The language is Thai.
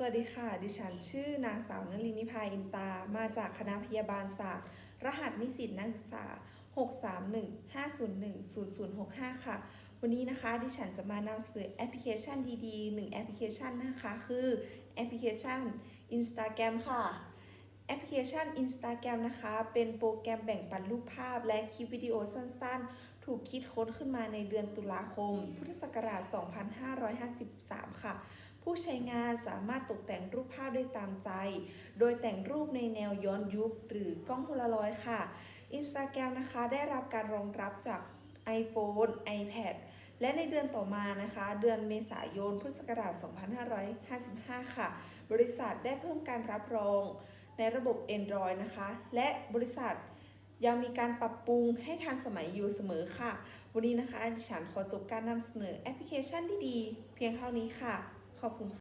สวัสดีค่ะ ดิฉันชื่อนางสาวนลินิพาอินตา มาจากคณะพยาบาลศาสตร์ รหัสนิสิตนักศึกษา 631-501-0065 ค่ะ วันนี้นะคะ ดิฉันจะมานำเสนอแอปพลิเคชันดีๆ1แอปพลิเคชันนะคะ คือแอปพลิเคชัน Instagram ค่ะ แอปพลิเคชัน Instagram นะคะ เป็นโปรแกรมแบ่งปันรูปภาพและคลิปวิดีโอสั้น ๆ ถูกคิดค้นขึ้นมาในเดือนตุลาคม พุทธศักราช 2553 ค่ะ ผู้ใช้งานสามารถตกแต่งรูปภาพได้ตามใจ โดยแต่งรูปในแนวย้อนยุค หรือกล้องโพลารอยด์ค่ะ Instagram นะคะได้รับการรองรับจาก iPhone, iPad และในเดือนต่อมานะคะ เดือนเมษายน พุทธศักราช 2555 ค่ะ บริษัทได้เพิ่มการรับรองในระบบ Android นะคะ และบริษัทยังมีการปรับปรุงให้ทันสมัยอยู่เสมอค่ะ วันนี้นะคะดิฉันขอจบการนำเสนอแอปพลิเคชันดีๆ เพียงเท่านี้ค่ะ ขอบคุณค่ะ